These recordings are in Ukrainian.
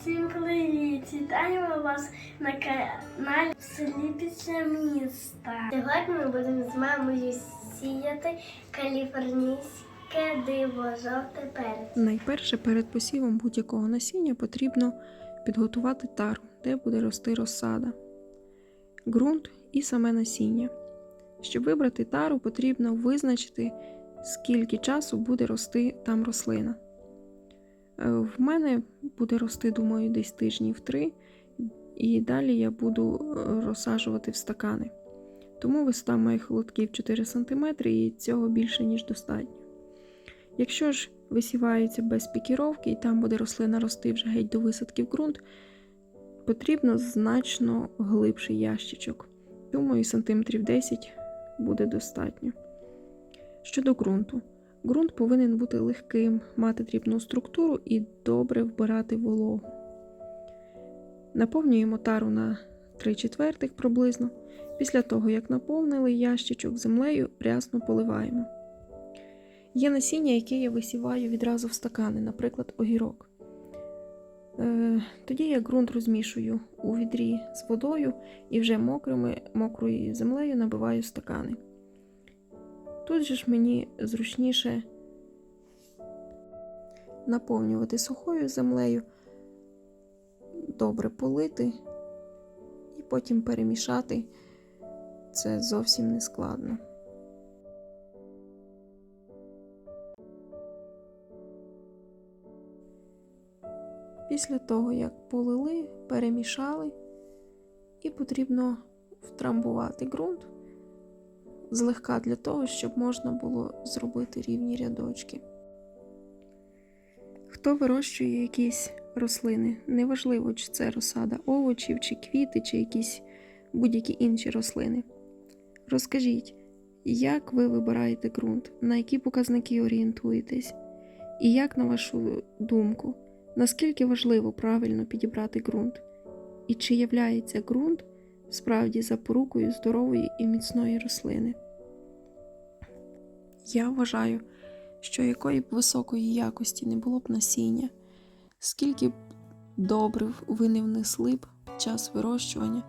Всім привіт! Вітаємо вас на каналі після міста. Сьогодні ми будемо з мамою сіяти каліфорнійське диво жовте. Найперше перед посівом будь-якого насіння потрібно підготувати тару, де буде рости розсада, ґрунт і саме насіння. Щоб вибрати тару, потрібно визначити, скільки часу буде рости там рослина. Е, В мене буде рости, думаю, десь тижнів три, і далі я буду е, розсаджувати в стакани. Тому висота моїх лотків 4 см і цього більше, ніж достатньо. Якщо ж висівається без пікіровки і там буде рослина рости вже геть до висадки в ґрунт, потрібно значно глибший ящичок. Думаю, сантиметрів 10 буде достатньо. Щодо ґрунту. Ґрунт повинен бути легким, мати дрібну структуру і добре вбирати вологу. Наповнюємо тару на 3 четвертих приблизно. Після того, як наповнили ящичок землею, рясно поливаємо. Є насіння, яке я висіваю відразу в стакани, наприклад, огірок. Е, тоді я ґрунт розмішую у відрі з водою і вже мокрими, мокрою землею набиваю стакани. Тут же ж мені зручніше наповнювати сухою землею, добре полити і потім перемішати. Це зовсім не складно. Після того, як полили, перемішали, і потрібно втрамбувати ґрунт злегка для того, щоб можна було зробити рівні рядочки. Хто вирощує якісь рослини, неважливо, чи це розсада овочів, чи квіти, чи якісь будь-які інші рослини. Розкажіть, як ви вибираєте ґрунт, на які показники орієнтуєтесь, і як, на вашу думку, наскільки важливо правильно підібрати ґрунт? І чи являється ґрунт справді запорукою здорової і міцної рослини? Я вважаю, що якої б високої якості не було б насіння, скільки б добрив ви не внесли б час вирощування.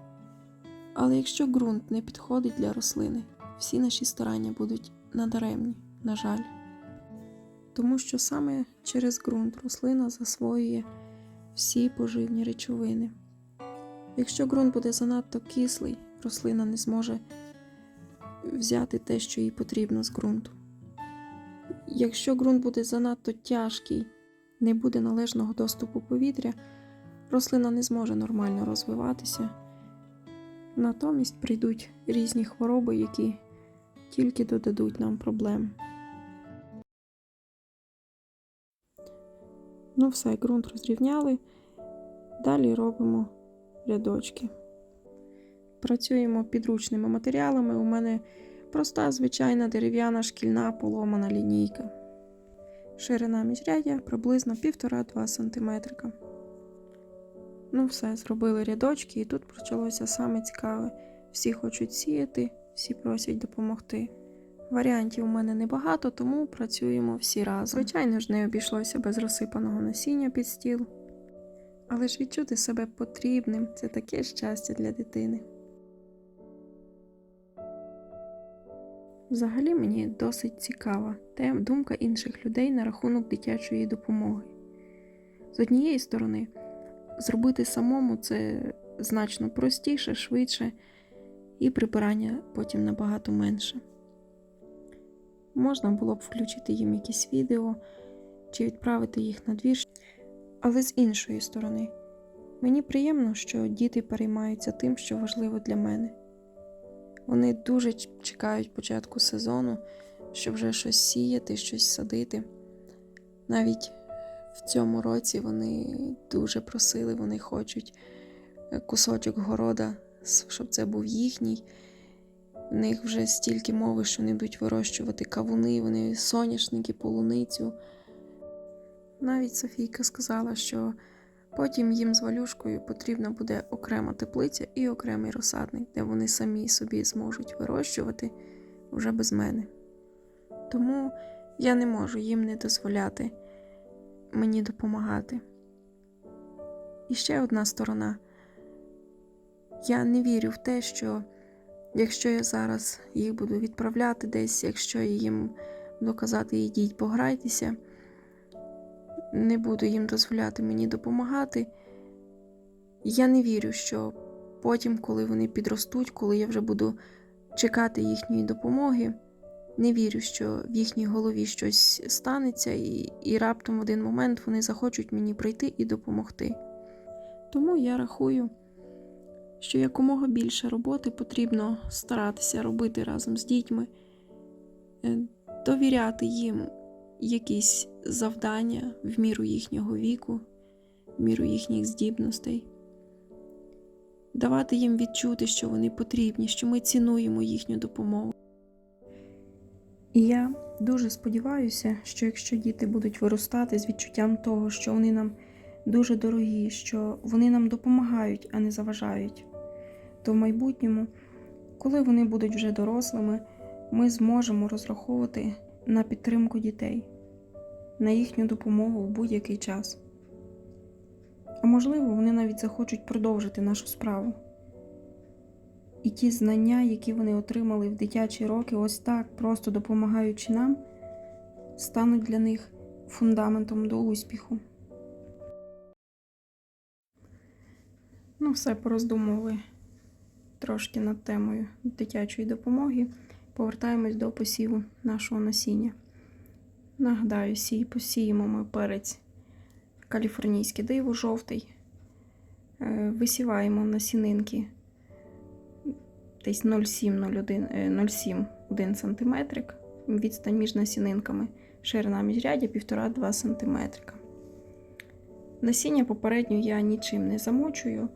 Але якщо ґрунт не підходить для рослини, всі наші старання будуть надаремні, на жаль. Тому що саме через ґрунт рослина засвоює всі поживні речовини. Якщо ґрунт буде занадто кислий, рослина не зможе взяти те, що їй потрібно з ґрунту. Якщо ґрунт буде занадто тяжкий, не буде належного доступу повітря, рослина не зможе нормально розвиватися. Натомість прийдуть різні хвороби, які тільки додадуть нам проблем. Ну все, ґрунт розрівняли. Далі робимо рядочки. Працюємо підручними матеріалами. У мене проста звичайна дерев'яна шкільна поломана лінійка. Ширина міжрядя приблизно 1,5-2 см. Ну, все, зробили рядочки, і тут почалося саме цікаве. Всі хочуть сіяти, всі просять допомогти. Варіантів у мене небагато, тому працюємо всі разом. Звичайно ж, не обійшлося без розсипаного насіння під стіл. Але ж відчути себе потрібним це таке щастя для дитини. Взагалі мені досить цікава тема думка інших людей на рахунок дитячої допомоги. З однієї сторони, зробити самому це значно простіше, швидше, і прибирання потім набагато менше. Можна було б включити їм якісь відео чи відправити їх на двір. Але з іншої сторони, мені приємно, що діти переймаються тим, що важливо для мене. Вони дуже чекають початку сезону, щоб вже щось сіяти, щось садити. Навіть в цьому році вони дуже просили, вони хочуть е, кусочок города, щоб це був їхній. В них вже стільки мови, що вони будуть вирощувати кавуни, вони соняшники, полуницю. Навіть Софійка сказала, що потім їм з валюшкою потрібна буде окрема теплиця і окремий розсадник, де вони самі собі зможуть вирощувати вже без мене. Тому я не можу їм не дозволяти мені допомагати. І ще одна сторона. Я не вірю в те, що якщо я зараз їх буду відправляти десь, якщо їм буду казати, ідіть, пограйтеся, не буду їм дозволяти мені допомагати. Я не вірю, що потім, коли вони підростуть, коли я вже буду чекати їхньої допомоги, не вірю, що в їхній голові щось станеться, і, і раптом в один момент вони захочуть мені прийти і допомогти. Тому я рахую, що якомога більше роботи потрібно старатися робити разом з дітьми, е, довіряти їм якісь завдання в міру їхнього віку, в міру їхніх здібностей, давати їм відчути, що вони потрібні, що ми цінуємо їхню допомогу. І я дуже сподіваюся, що якщо діти будуть виростати з відчуттям того, що вони нам дуже дорогі, що вони нам допомагають, а не заважають, то в майбутньому, коли вони будуть вже дорослими, ми зможемо розраховувати на підтримку дітей, на їхню допомогу в будь-який час. А можливо, вони навіть захочуть продовжити нашу справу. І ті знання, які вони отримали в дитячі роки, ось так, просто допомагаючи нам, стануть для них фундаментом до успіху. Ну, все пороздумували трошки над темою дитячої допомоги. Повертаємось до посіву нашого насіння. Нагадаю, сій посіємо ми перець каліфорнійське диво жовтий. Е, Висіваємо насінинки десь 0,7 1 см. Відстань між насінинками. Ширина міжрядя 1,5-2 см. Насіння попередньо я нічим не замочую.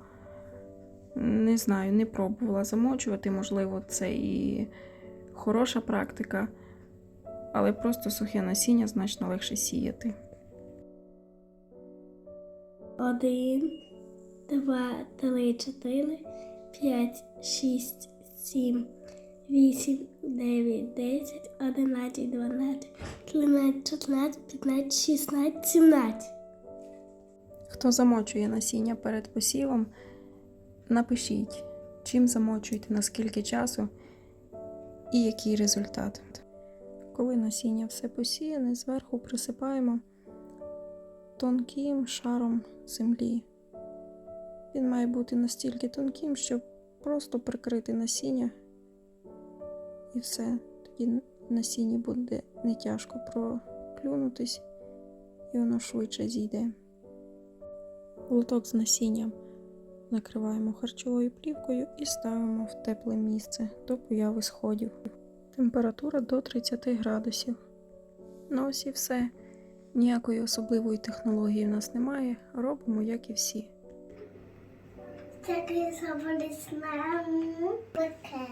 Не знаю, не пробувала замочувати, можливо, це і хороша практика, але просто сухе насіння значно легше сіяти. Один, два, три, чотири, п'ять, шість, сім, вісім, дев'ять, десять, одинадцять, дванадцять, тринадцять, чотирнадцять, п'ятнадцять, шістнадцять, сімнадцять. Хто замочує насіння перед посівом, напишіть, чим замочуєте, на скільки часу і який результат. Коли насіння все посіяне, зверху присипаємо тонким шаром землі. Він має бути настільки тонким, щоб просто прикрити насіння, і все. Тоді насіння буде не тяжко проклюнутись, і воно швидше зійде. Лоток з насінням накриваємо харчовою плівкою і ставимо в тепле місце до появи сходів. Температура до 30 градусів. Ну ось і все. Ніякої особливої технології в нас немає. Робимо, як і всі. Це крізь з таке.